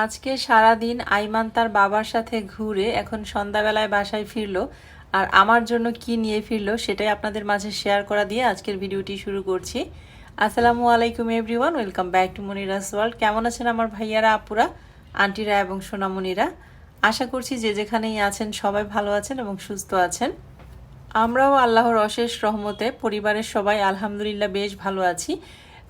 আজকে সারা দিন আইমান তার বাবার সাথে ঘুরে এখন সন্ধ্যাবেলায় বাসায় ফিরলো। আর আমার জন্য কি নিয়ে ফিরল সেটাই আপনাদের মাঝে শেয়ার করা দিয়ে আজকের ভিডিওটি শুরু করছি। আসসালামু আলাইকুম everyone welcome back to Monira's world কেমন আছেন আমার ভাইয়ারা, আপুরা, আন্টিরা এবং সোনামণিরা? আশা করছি যে যেখানেই আছেন সবাই ভালো আছেন এবং সুস্থ আছেন। আমরাও আল্লাহর অশেষ রহমতে পরিবারের সবাই আলহামদুলিল্লাহ বেশ ভালো আছি।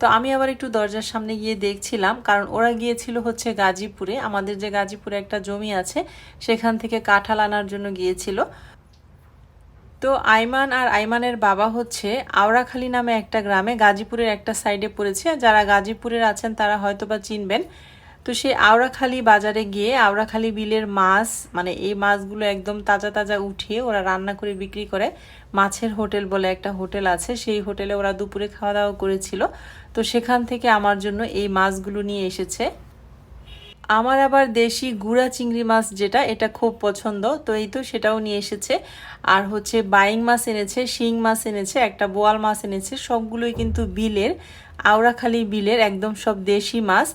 তো আমি আবার একটু দরজার সামনে গিয়ে দেখছিলাম, কারণ ওরা গিয়েছিল হচ্ছে গাজীপুরে। আমাদের যে গাজীপুরে একটা জমি আছে, সেখান থেকে কাঁঠাল আনার জন্য গিয়েছিল। তো আইমান আর আইমানের বাবা হচ্ছে আওড়াখালী নামে একটা গ্রামে গাজীপুরের একটা সাইডে পড়েছে। যারা গাজীপুরের আছেন, তারা হয়তো বা চিনবেন। তো সেই আওড়াখালী বাজারে গিয়ে আওড়াখালী বিলের মাছ মানে এই মাছগুলো একদম তাজা তাজা উঠিয়ে ওরা রান্না করে বিক্রি করে। মাছের হোটেল বলে একটা হোটেল আছে, সেই হোটেলে ওরা দুপুরে খাওয়া দাওয়া করেছিল। তো সেখান থেকে আমার জন্য এই মাছগুলো নিয়ে এসেছে। আমার আবার দেশি গুড়া চিংড়ি মাছ যেটা, এটা খুব পছন্দ। তো এই তো সেটাও নিয়ে এসেছে। আর হচ্ছে বাইং মাছ এনেছে, শিং মাছ এনেছে, একটা বোয়াল মাছ এনেছে, সবগুলোই কিন্তু বিলের। আওড়াখালি বিলের একদম সব দেশি মাছ,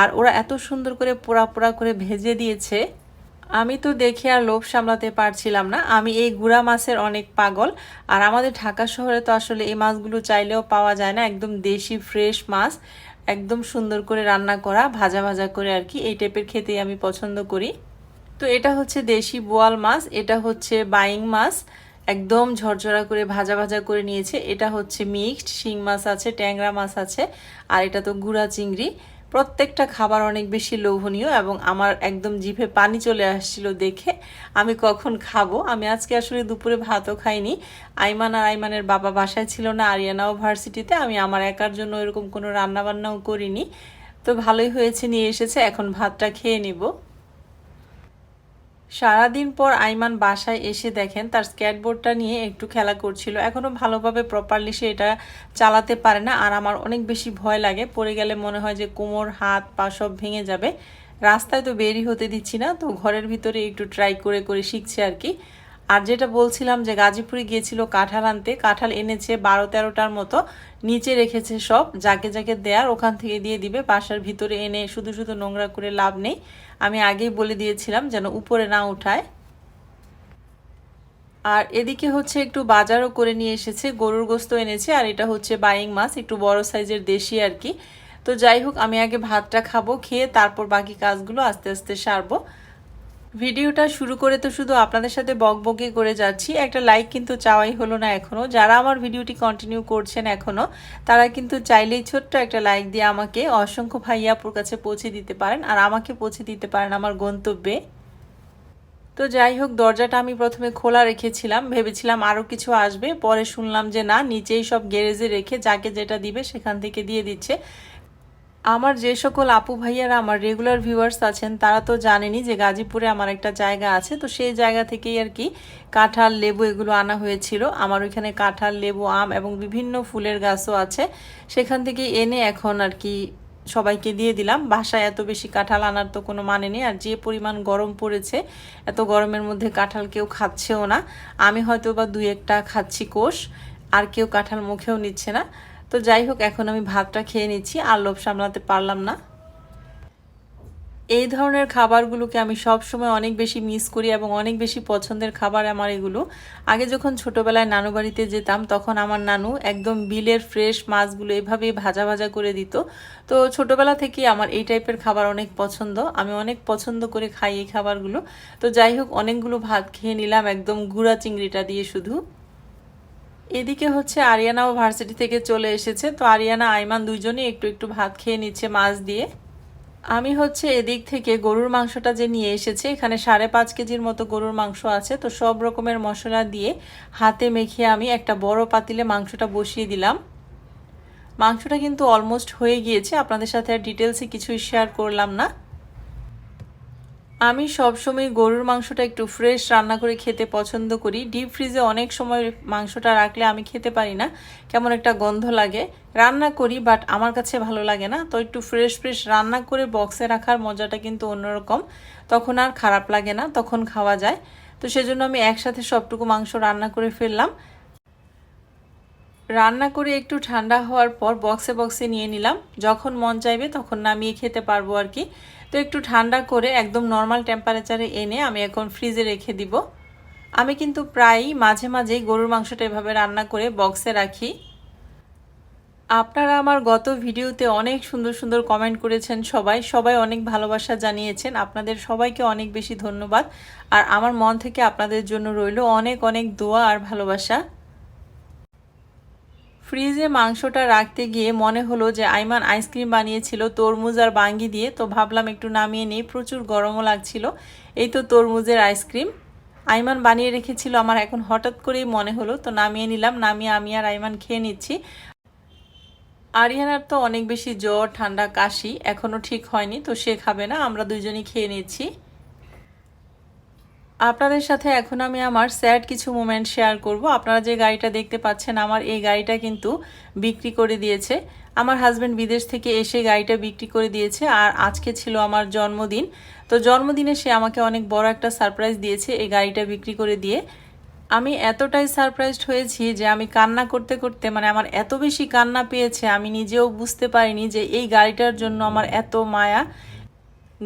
আর ওরা এত সুন্দর করে পোড়া পোড়া করে ভেজে দিয়েছে। আমি তো দেখে আর লোভ সামলাতে পারছিলাম না। আমি এই গুড়া মাছের অনেক পাগল, আর আমাদের ঢাকা শহরে তো আসলে এই মাছগুলো চাইলেও পাওয়া যায় না। একদম দেশি ফ্রেশ মাছ, একদম সুন্দর করে রান্না করা, ভাজা ভাজা করে আর কি। এই টাইপের খেতেই আমি পছন্দ করি। তো এটা হচ্ছে দেশি বোয়াল মাছ, এটা হচ্ছে বাইং মাছ একদম ঝরঝরা করে, ভাজা ভাজা করে নিয়েছে। এটা হচ্ছে মিক্সড শিং মাছ আছে, ট্যাংরা মাছ আছে, আর এটা তো গুড়া চিংড়ি। প্রত্যেকটা খাবার অনেক বেশি লোভনীয় এবং আমার একদম জিভে পানি চলে আসছিল দেখে আমি কখন খাব। আমি আজকে আসলে দুপুরে ভাতও খাইনি। আইমান আর আইমানের বাবা বাসায় ছিল না, আরিয়ানাও ভার্সিটিতে। আমি আমার একার জন্য এরকম কোনো রান্নাবান্নাও করিনি। তো ভালোই হয়েছে, নিয়ে এসেছে, এখন ভাতটা খেয়ে নিব। সারাদিন পর আইমান বাসায় এসে দেখেন তার স্কেটবোর্ডটা নিয়ে একটু খেলা করছিল। এখনও ভালোভাবে প্রপারলি সে এটা চালাতে পারে না। আর আমার অনেক বেশি ভয় লাগে। পড়ে গেলে মনে হয় যে কোমর, হাত, পা সব ভেঙে যাবে। রাস্তায় তো বেরি হতে দিচ্ছি না। তো ঘরের ভিতরে একটু ট্রাই করে করে শিখছে আর কি। আর যেটা বলছিলাম যে গাজীপুরে গিয়েছিল কাঁঠাল আনতে, কাঁঠাল এনেছে বারো তেরোটার মতো, নিচে রেখেছে সব, যাকে যাকে দেয়ার ওখান থেকে দিয়ে দিবে, বাসার ভিতরে এনে শুধু শুধু নোংরা করে লাভ নেই। আমি আগেই বলে দিয়েছিলাম যেন উপরে না উঠায়। আর এদিকে হচ্ছে একটু বাজারও করে নিয়ে এসেছে, গরুর গোস্ত এনেছে, আর এটা হচ্ছে বাইং মাছ, একটু বড় সাইজের দেশি আর কি। তো যাই হোক, আমি আগে ভাতটা খাব, খেয়ে তারপর বাকি কাজগুলো আস্তে আস্তে সারবো। ভিডিওটা শুরু করে তো শুধু আপনাদের সাথে বকবকে করে যাচ্ছি। একটা লাইক কিন্তু চাওয়াই হলো না এখনও যারা আমার ভিডিওটি কন্টিনিউ করছেন এখনও তারা কিন্তু চাইলেই ছোট্ট একটা লাইক দিয়ে আমাকে অসংখ্য ভাইয়াপুর কাছে পৌঁছে দিতে পারেন আর আমাকে পৌঁছে দিতে পারেন আমার গন্তব্যে। তো যাই হোক, দরজাটা আমি প্রথমে খোলা রেখেছিলাম, ভেবেছিলাম আরও কিছু আসবে। পরে শুনলাম যে না, নিচেই সব গ্যারেজে রেখে যাকে যেটা দিবে সেখান থেকে দিয়ে দিচ্ছে। আমার যে সকল আপু ভাইয়ারা, আমার রেগুলার ভিউয়ার্স আছেন, তারা তো জানেনি যে গাজীপুরে আমার একটা জায়গা আছে। তো সেই জায়গা থেকেই আর কি কাঁঠাল, লেবু এগুলো আনা হয়েছিল। আমার ওইখানে কাঁঠাল, লেবু, আম এবং বিভিন্ন ফুলের গাছও আছে। সেখান থেকে এনে এখন আর কি সবাইকে দিয়ে দিলাম। বাসায় এত বেশি কাঁঠাল আনার তো কোনো মানে নেই। আর যে পরিমাণ গরম পড়েছে, এত গরমের মধ্যে কাঁঠাল কেউ খাচ্ছেও না। আমি হয়তো বা দুই একটা খাচ্ছি কোষ, আর কেউ কাঁঠাল মুখেও নিচ্ছে না। তো যাই হোক, এখন আমি ভাতটা খেয়ে নিচ্ছি, আর লোভ সামলাতে পারলাম না। এই ধরনের খাবারগুলোকে আমি সব সময় অনেক বেশি মিস করি এবং অনেক বেশি পছন্দের খাবার আমার এগুলো। আগে যখন ছোটোবেলায় নানু বাড়িতে যেতাম, তখন আমার নানু একদম বিলের ফ্রেশ মাছগুলো এভাবেই ভাজা ভাজা করে দিত। তো ছোটোবেলা থেকে আমার এই টাইপের খাবার অনেক পছন্দ। আমি অনেক পছন্দ করে খাই এই খাবারগুলো। তো যাই হোক, অনেকগুলো ভাত খেয়ে নিলাম, একদম গুঁড়া চিংড়িটা দিয়ে শুধু। এদিকে হচ্ছে আরিয়ানাও ভার্সিটি থেকে চলে এসেছে। তো আরিয়ানা, আইমান দুইজনই একটু একটু ভাত খেয়ে নিচ্ছে মাছ দিয়ে। আমি হচ্ছে এদিক থেকে গরুর মাংসটা যে নিয়ে এসেছে, এখানে সাড়ে পাঁচ কেজির মতো গরুর মাংস আছে। তো সব রকমের মশলা দিয়ে হাতে মেখে আমি একটা বড় পাতিলে মাংসটা বসিয়ে দিলাম। মাংসটা কিন্তু অলমোস্ট হয়ে গিয়েছে। আপনাদের সাথে আর ডিটেলসে কিছুই শেয়ার করলাম না। আমি সবসময় গরুর মাংসটা একটু ফ্রেশ রান্না করে খেতে পছন্দ করি। ডিপ ফ্রিজে অনেক সময় মাংসটা রাখলে আমি খেতে পারি না। কেমন একটা গন্ধ লাগে। রান্না করি বাট আমার কাছে ভালো লাগে না। তো একটু ফ্রেশ ফ্রেশ রান্না করে বক্সে রাখার মজাটা কিন্তু অন্যরকম। তখন আর খারাপ লাগে না, তখন খাওয়া যায়। তো সেজন্য আমি একসাথে সবটুকু মাংস রান্না করে ফেললাম। রান্না করে একটু ঠান্ডা হওয়ার পর বক্সে বক্সে নিয়ে নিলাম। যখন মন চাইবে তখন নামিয়ে খেতে পারব আর কি। তো একটু ঠান্ডা করে একদম নর্মাল টেম্পারেচারে এনে আমি এখন ফ্রিজে রেখে দিব। আমি কিন্তু প্রায়ই মাঝে মাঝেই গরুর মাংসটা এভাবে রান্না করে বক্সে রাখি। আপনারা আমার গত ভিডিওতে অনেক সুন্দর সুন্দর কমেন্ট করেছেন সবাই। সবাই অনেক ভালোবাসা জানিয়েছেন। আপনাদের সবাইকে অনেক বেশি ধন্যবাদ। আর আমার মন থেকে আপনাদের জন্য রইল অনেক অনেক দোয়া আর ভালোবাসা। ফ্রিজে মাংসটা রাখতে গিয়ে মনে হলো যে আইমান আইসক্রিম বানিয়েছিল, তরমুজ আর বাঙ্গি দিয়ে। তো ভাবলাম একটু নামিয়ে নিই, প্রচুর গরমও লাগছিল। এই তো তরমুজের আইসক্রিম। আইমান বানিয়ে রেখেছিল আমার এখন হঠাৎ করেই মনে হলো, তো নামিয়ে নিলাম। নামিয়ে আমি আর আইমান খেয়ে নিচ্ছি। আরিয়ানার তো অনেক বেশি জ্বর, ঠান্ডা, কাশি এখনও ঠিক হয়নি, তো সে খাবে না, আমরা দুজনই খেয়ে নিচ্ছি। আপনাদের সাথে এখন আমি আমার স্যাড কিছু মোমেন্ট শেয়ার করব। আপনারা যে গাড়িটা দেখতে পাচ্ছেন, আমার এই গাড়িটা কিন্তু বিক্রি করে দিয়েছে। আমার হাজব্যান্ড বিদেশ থেকে এসে গাড়িটা বিক্রি করে দিয়েছে, আর আজকে ছিল আমার জন্মদিন। তো জন্মদিনে সে আমাকে অনেক বড় একটা সারপ্রাইজ দিয়েছে এই গাড়িটা বিক্রি করে দিয়ে। আমি এতটাই সারপ্রাইজড হয়েছি যে আমি কান্না করতে করতে মানে আমার এত বেশি কান্না পেয়েছে, আমি নিজেও বুঝতে পারিনি যে এই গাড়িটার জন্য আমার এত মায়া।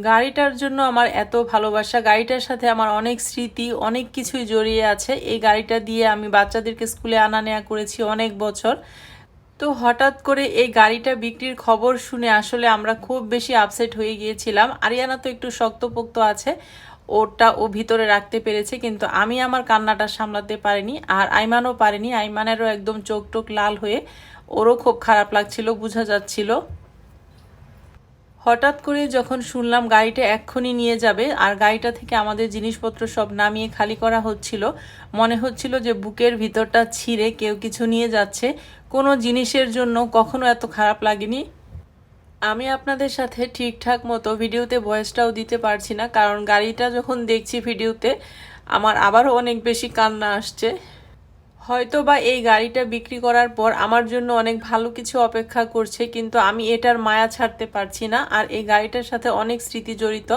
গাড়িটার জন্য আমার এত ভালোবাসা, গাড়িটার সাথে আমার অনেক স্মৃতি, অনেক কিছুই জড়িয়ে আছে। এই গাড়িটা দিয়ে আমি বাচ্চাদেরকে স্কুলে আনা নেওয়া করেছি অনেক বছর। তো হঠাৎ করে এই গাড়িটা বিক্রির খবর শুনে আসলে আমরা খুব বেশি আপসেট হয়ে গিয়েছিলাম। আরিয়ানা তো একটু শক্তপোক্ত আছে ওটা ও ভিতরে রাখতে পেরেছে, কিন্তু আমি আমার কান্নাটা সামলাতে পারিনি আর আইমানও পারিনি। আইমানেরও একদম চোখ টোক লাল হয়ে ওরও খুব খারাপ লাগছিল, বোঝা যাচ্ছিল। হঠাৎ করে যখন শুনলাম গাড়িটা এক্ষুনি নিয়ে যাবে আর গাড়িটা থেকে আমাদের জিনিসপত্র সব নামিয়ে খালি করা হচ্ছিল, মনে হচ্ছিল যে বুকের ভিতরটা ছিঁড়ে কেউ কিছু নিয়ে যাচ্ছে, কোনো জিনিসের জন্য কখনো এত খারাপ লাগেনি? আমি আপনাদের সাথে ঠিকঠাক মতো ভিডিওতে ভয়েসটাও দিতে পারছি না, কারণ গাড়িটা যখন দেখছি ভিডিওতে, আমার আবারও অনেক বেশি কান্না আসছে। হয়তো বা এই গাড়িটা বিক্রি করার পর আমার জন্য অনেক ভালো কিছু অপেক্ষা করছে, কিন্তু আমি এটার মায়া ছাড়তে পারছি না। আর এই গাড়িটার সাথে অনেক স্মৃতি জড়িত।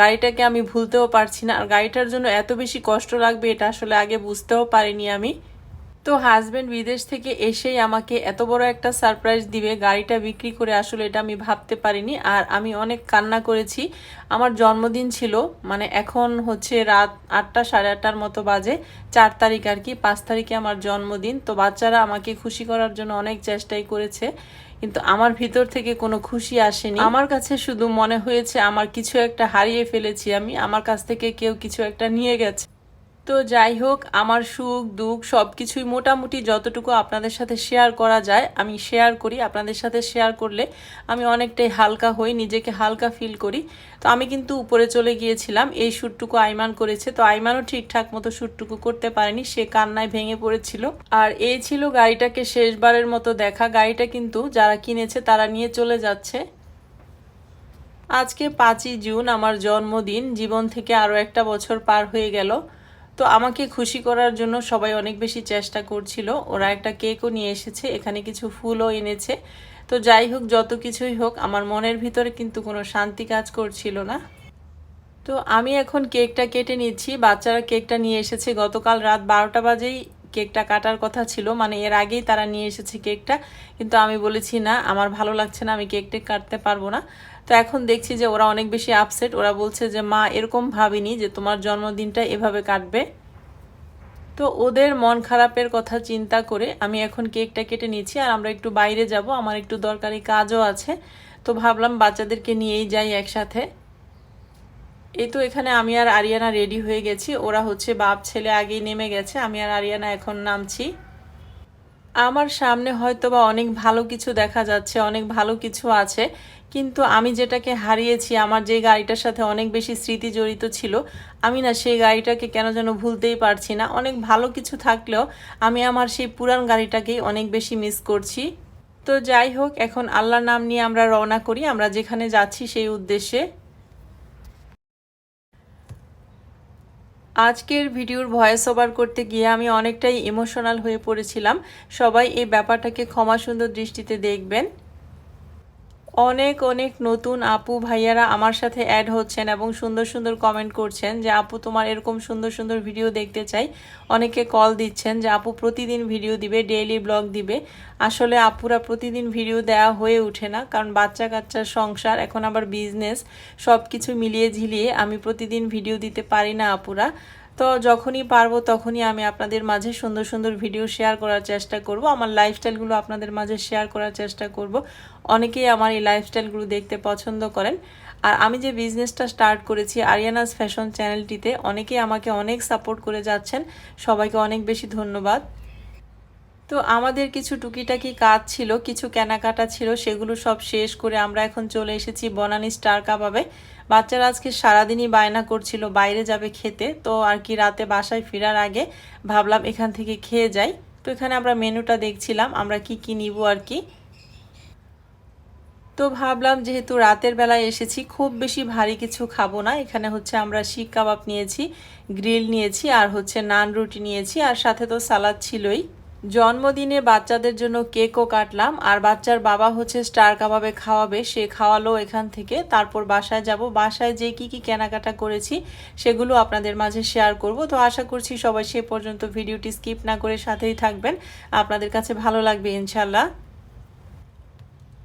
গাড়িটাকে আমি ভুলতেও পারছি না। আর গাড়িটার জন্য এত বেশি কষ্ট লাগবে, এটা আসলে আগে বুঝতেও পারিনি আমি। তো হাজব্যান্ড বিদেশ থেকে এসেই আমাকে এত বড় একটা সারপ্রাইজ দিবে। গাড়িটা বিক্রি করে আসলে এটা আমি ভাবতে পারিনি। আর আমি অনেক কান্না করেছি। আমার জন্মদিন ছিল মানে এখন হচ্ছে রাত আটটা সাড়ে আটটার মতো বাজে, চার তারিখ আর কি, পাঁচ তারিখে আমার জন্মদিন। তো বাচ্চারা আমাকে খুশি করার জন্য অনেক চেষ্টাই করেছে, কিন্তু আমার ভিতর থেকে কোনো খুশি আসেনি। আমার কাছে শুধু মনে হয়েছে, আমার কিছু একটা হারিয়ে ফেলেছি আমি, আমার কাছ থেকে কেউ কিছু একটা নিয়ে গেছে। তো যাই হোক, আমার সুখ, দুঃখ সব কিছুই মোটামুটি যতটুকু আপনাদের সাথে শেয়ার করা যায়, আমি শেয়ার করি। আপনাদের সাথে শেয়ার করলে আমি অনেকটাই হালকা হই, নিজেকে হালকা ফিল করি। তো আমি কিন্তু উপরে চলে গিয়েছিলাম, এই শ্যুটটুকু আইমান করেছে। তো আইমানও ঠিকঠাক মতো শ্যুটটুকু করতে পারেনি, সে কান্নায় ভেঙে পড়েছিল। আর এই ছিল গাড়িটাকে শেষবারের মতো দেখা। গাড়িটা কিন্তু যারা কিনেছে তারা নিয়ে চলে যাচ্ছে। আজকে পাঁচই জুন, আমার জন্মদিন। জীবন থেকে আরও একটা বছর পার হয়ে গেল। তো আমাকে খুশি করার জন্য সবাই অনেক বেশি চেষ্টা করছিল। ওরা একটা কেকও নিয়ে এসেছে, এখানে কিছু ফুলও এনেছে। তো যাই হোক, যত কিছুই হোক, আমার মনের ভিতরে কিন্তু কোনো শান্তি কাজ করছিল না। তো আমি এখন কেকটা কেটে নিচ্ছি। বাচ্চারা কেকটা নিয়ে এসেছে। গতকাল রাত বারোটা বাজেই কেকটা কাটার কথা ছিল। মানে এর আগেই তারা নিয়ে এসেছে কেকটা। কিন্তু আমি বলেছি, না, আমার ভালো লাগছে না, আমি কেকটা কাটতে পারব না। তো এখন দেখছি যে ওরা অনেক বেশি আপসেট ওরা বলছে যে, মা, এরকম ভাবিনি যে তোমার জন্মদিনটা এভাবে কাটবে। তো ওদের মন খারাপের কথা চিন্তা করে আমি এখন কেকটা কেটে নিয়েছি আর আমরা একটু বাইরে যাব। আমার একটু দরকারি কাজও আছে। তো ভাবলাম বাচ্চাদেরকে নিয়েই যাই একসাথে। এই তো এখানে আমি আর আরিয়ানা রেডি হয়ে গেছি। ওরা হচ্ছে বাপ ছেলে আগেই নেমে গেছে। আমি আর আরিয়ানা এখন নামছি। আমার সামনে হয়তো বা অনেক ভালো কিছু দেখা যাচ্ছে, অনেক ভালো কিছু আছে। কিন্তু আমি যেটাকে হারিয়েছি, আমার যে গাড়িটার সাথে অনেক বেশি স্মৃতি জড়িত ছিল, আমি না সেই গাড়িটাকে কেন যেন ভুলতেই পারছি না। অনেক ভালো কিছু থাকলেও আমি আমার সেই পুরান গাড়িটাকেই অনেক বেশি মিস করছি। তো যাই হোক, এখন আল্লাহর নাম নিয়ে আমরা রওনা করি, আমরা যেখানে যাচ্ছি সেই উদ্দেশ্যে। আজকের ভিডিওর ভয়েস ওভার করতে গিয়ে আমি অনেকটাই ইমোশনাল হয়ে পড়েছিলাম। সবাই এই ব্যাপারটাকে ক্ষমা সুন্দর দৃষ্টিতে দেখবেন। অনেক অনেক নতুন আপু ভাইয়ারা আমার সাথে অ্যাড হচ্ছেন এবং সুন্দর সুন্দর কমেন্ট করছেন যে, আপু, তোমার এরকম সুন্দর সুন্দর ভিডিও দেখতে চাই। অনেকে কল দিচ্ছেন যে, আপু, প্রতিদিন ভিডিও দিবে ডেইলি ব্লগ দিবে। আসলে আপুরা প্রতিদিন ভিডিও দেওয়া হয়ে ওঠে না, কারণ বাচ্চা কাচ্চার সংসার, এখন আবার বিজনেস সব কিছু মিলিয়ে ঝিলিয়ে আমি প্রতিদিন ভিডিও দিতে পারি না আপুরা। তো যখনই পারব তখনই আমি আপনাদের মাঝে সুন্দর সুন্দর ভিডিও শেয়ার করার চেষ্টা করব। আমার লাইফস্টাইলগুলো আপনাদের মাঝে শেয়ার করার চেষ্টা করব। অনেকেই আমার এই লাইফস্টাইলগুলো দেখতে পছন্দ করেন। আর আমি যে বিজনেসটা স্টার্ট করেছি আরিয়ানাস ফ্যাশন চ্যানেলটিতে অনেকেই আমাকে অনেক সাপোর্ট করে যাচ্ছেন। সবাইকে অনেক বেশি ধন্যবাদ। তো আমাদের কিছু টুকিটাকি কাজ ছিল, কিছু কেনাকাটা ছিল, সেগুলো সব শেষ করে আমরা এখন চলে এসেছি বনানি স্টার কাবাবে। বাচ্চারা আজকে সারাদিনই বায়না করছিল, বাইরে যাবে খেতে। তো আর কি রাতে বাসায় ফেরার আগে ভাবলাম এখান থেকে খেয়ে যাই। তো এখানে আমরা মেনুটা দেখছিলাম, আমরা কি কি নিব আর কি। তো ভাবলাম যেহেতু রাতের বেলায় এসেছি, খুব বেশি ভারী কিছু খাব না। এখানে হচ্ছে আমরা শিক কাবাব নিয়েছি, গ্রিল নিয়েছি, আর হচ্ছে নান রুটি নিয়েছি, আর সাথে তো সালাদ ছিলই। জন্মদিনে বাচ্চাদের জন্য কেকও কাটলাম, আর বাচ্চার বাবা হচ্ছে স্টার কাবাবে খাওয়াবে, সে খাওয়ালো এখান থেকে, তারপর বাসায় যাব। বাসায় যে কি কি কেনাকাটা করেছি সেগুলো আপনাদের মাঝে শেয়ার করব। তো আশা করছি সবাই সে পর্যন্ত ভিডিওটি স্কিপ না করে সাথেই থাকবেন। আপনাদের কাছে ভালো লাগবে ইনশাল্লাহ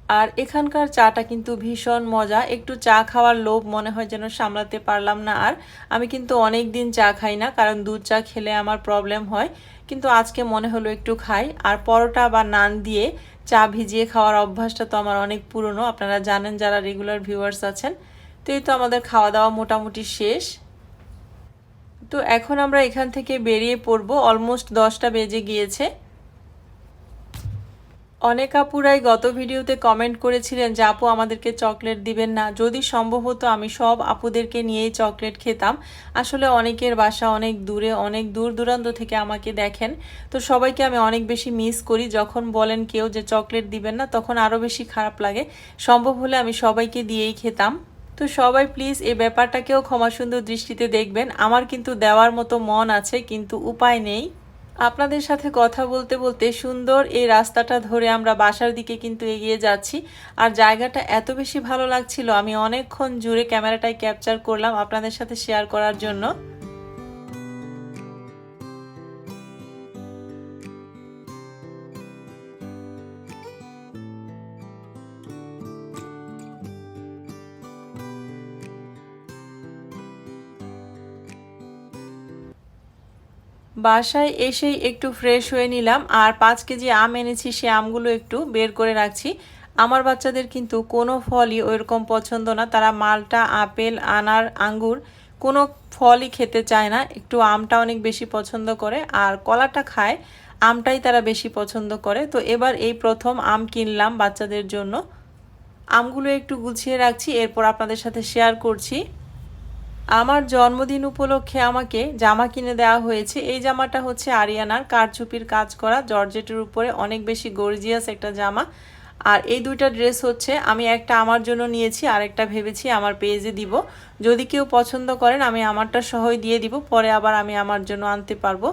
আর এখানকার চাটা কিন্তু ভীষণ মজা। একটু চা খাওয়ার লোভ মনে হয় যেন সামলাতে পারলাম না আর। আমি কিন্তু অনেক দিন চা খাই না, কারণ দুধ চা খেলে আমার প্রবলেম হয়। কিন্তু আজকে মনে হলো একটু খাই। আর পরোটা বা নান দিয়ে চা ভিজিয়ে খাওয়ার অভ্যাসটা তো আমার অনেক পুরনো। আপনারা জানেন যারা রেগুলার ভিউয়ার্স আছেন। তো এই তো আমাদের খাওয়া দাওয়া মোটামুটি শেষ। তো এখন আমরা এখান থেকে বেরিয়ে পড়ব। অলমোস্ট দশটা বেজে গিয়েছে। অনেক আপুরাই গত ভিডিওতে কমেন্ট করেছিলেন যে, আপু, আমাদেরকে চকলেট দিবেন না। যদি সম্ভব হতো, আমি সব আপুদেরকে নিয়েই চকলেট খেতাম। আসলে অনেকের বাসা অনেক দূরে, অনেক দূর দূরান্ত থেকে আমাকে দেখেন। তো সবাইকে আমি অনেক বেশি মিস করি। যখন বলেন কেউ যে চকলেট দিবেন না, তখন আরও বেশি খারাপ লাগে। সম্ভব হলে আমি সবাইকে দিয়েই খেতাম। তো সবাই প্লিজ এই ব্যাপারটাকেও ক্ষমা সুন্দর দৃষ্টিতে দেখবেন। আমার কিন্তু দেওয়ার মতো মন আছে, কিন্তু উপায় নেই। আপনাদের সাথে কথা বলতে বলতে সুন্দর এই রাস্তাটা ধরে আমরা বাসার দিকে কিন্তু এগিয়ে যাচ্ছি। আর জায়গাটা এত বেশি ভালো লাগছিল, আমি অনেকক্ষণ জুড়ে ক্যামেরাটায় ক্যাপচার করলাম আপনাদের সাথে শেয়ার করার জন্য। বাসায় এসেই একটু ফ্রেশ হয়ে নিলাম। আর পাঁচ কেজি আম এনেছি, সে আমগুলো একটু বের করে রাখছি। আমার বাচ্চাদের কিন্তু কোনো ফলই ওইরকম পছন্দ না। তারা মালটা, আপেল, আনার, আঙ্গুর কোনো ফলই খেতে চায় না। একটু আমটা অনেক বেশি পছন্দ করে। আর কলাটা খায়, আমটাই তারা বেশি পছন্দ করে। তো এবার এই প্রথম আম কিনলাম বাচ্চাদের জন্য। আমগুলো একটু গুছিয়ে রাখছি। এরপর আপনাদের সাথে শেয়ার করছি। আমার জন্মদিন উপলক্ষে আমাকে জামা কিনে দেওয়া হয়েছে। এই জামাটা হচ্ছে আরিয়ানার। কারচুপির কাজ করা। জর্জেটের উপরে অনেক বেশি গর্জিয়াস একটা জামা। আর এই দুইটা ড্রেস হচ্ছে, আমি একটা আমার জন্য নিয়েছি আর একটা ভেবেছি আমার পেজে দিব। যদি কেউ পছন্দ করেন, আমি আমারটা সহই দিয়ে দিব, পরে আবার আমি আমার জন্য আনতে পারব।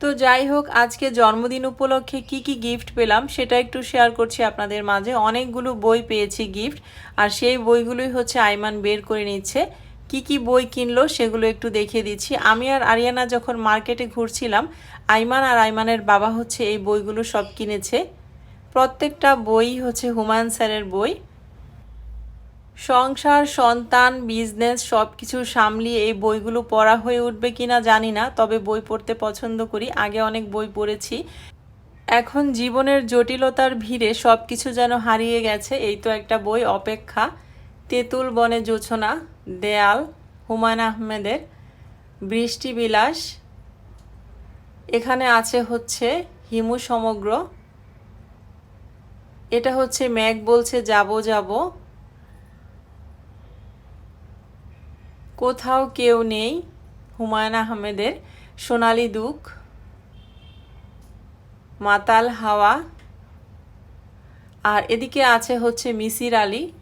তো যাই হোক, আজকে জন্মদিন উপলক্ষে কি কি গিফট পেলাম, সেটা একটু শেয়ার করছি আপনাদের মাঝে। অনেকগুলো বই পেয়েছি গিফট, আর সেই বইগুলোই হচ্ছে আইমান বের করে নিচ্ছে। কি কি বই কিনলো সেগুলো একটু দেখিয়ে দিচ্ছি। আমি আর আরিয়ানা যখন মার্কেটে ঘুরছিলাম, আইমান আর আইমানের বাবা হচ্ছে এই বইগুলো সব কিনেছে। প্রত্যেকটা বই হচ্ছে হুমায়ুন স্যারের বই। সংসার, সন্তান, বিজনেস সব কিছু সামলিয়ে এই বইগুলো পড়া হয়ে উঠবে কিনা জানি না, তবে বই পড়তে পছন্দ করি। আগে অনেক বই পড়েছি। এখন জীবনের জটিলতার ভিড়ে সব কিছু যেন হারিয়ে গেছে, এই তো একটা বই, অপেক্ষা। তেঁতুল বনে জোছনা। দেয়াল, হুমায়ুন আহমেদের বৃষ্টি বিলাস এখানে আছে হচ্ছে হিমু সমগ্র। এটা হচ্ছে ম্যাগ বলছে, যাব যাব। কোথাও কেউ নেই, হুমায়ুন আহমেদের সোনালি দুঃখ। মাতাল হাওয়া। আর এদিকে আছে হচ্ছে মিসির আলী।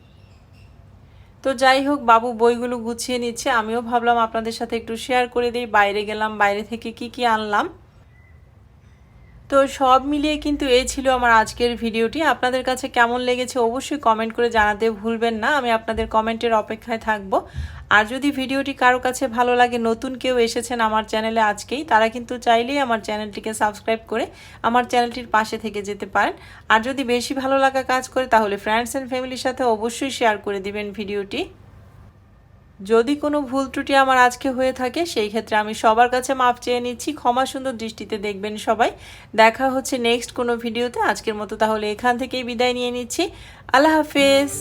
তো যাই হোক, বাবু বইগুলো গুছিয়ে নিচ্ছে। আমিও ভাবলাম আপনাদের সাথে একটু শেয়ার করে দিই। বাইরে গেলাম, বাইরে থেকে কি কি আনলাম। তো সব মিলিয়ে কিন্তু এই ছিল আমার আজকের ভিডিওটি। আপনাদের কাছে কেমন লেগেছে অবশ্যই কমেন্ট করে জানাতে ভুলবেন না। আমি আপনাদের কমেন্টের অপেক্ষায় থাকব। আর যদি ভিডিওটি কারও কাছে ভালো লাগে, নতুন কেউ এসেছেন আমার চ্যানেলে আজকেই, তারা কিন্তু চাইলেই আমার চ্যানেলটিকে সাবস্ক্রাইব করে আমার চ্যানেলটির পাশে থেকে যেতে পারেন। আর যদি বেশি ভালো লাগা কাজ করে, তাহলে ফ্রেন্ডস অ্যান্ড ফ্যামিলির সাথে অবশ্যই শেয়ার করে দিবেন ভিডিওটি। যদি কোনো ভুল ত্রুটি আমার আজকে হয়ে থাকে, সেই ক্ষেত্রে আমি সবার কাছে মাপ চেয়ে নিচ্ছি। ক্ষমা সুন্দর দৃষ্টিতে দেখবেন সবাই। দেখা হচ্ছে নেক্সট কোনো ভিডিওতে আজকের মতো তাহলে এখান থেকেই বিদায় নিয়ে নিচ্ছি। আল্লাহ হাফেজ।